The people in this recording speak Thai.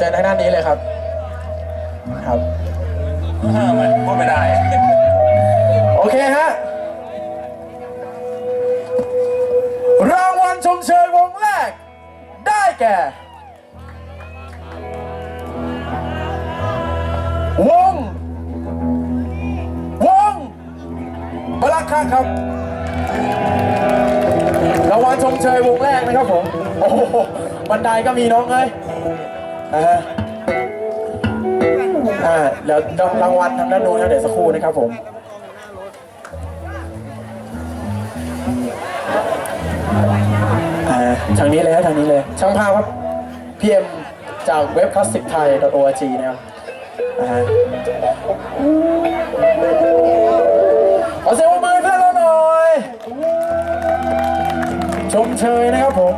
เชิญทางด้านนี้เลยครับ ครับพูดไม่ได้ โอเคฮะ รางวัลชมเชยวงแรก ได้แก่ วง วงบลักคักครับ รางวัลชมเชยวงแรกนะครับผม โอ้โหบันไดก็มีน้องเลย อ่าฮะอ่าเดี๋ยวรางวัลทางด้านโน้นนะเดี๋ยวสักครู่นะครับผมอ่าทางนี้เลยฮะทางนี้เลย ช่างภาพครับพีเอ็มจากเว็บคลาสสิกไทย .org นะครับอ่าขอเสียงปรบมือเพื่อนเราหน่อย ชมเชยนะครับผม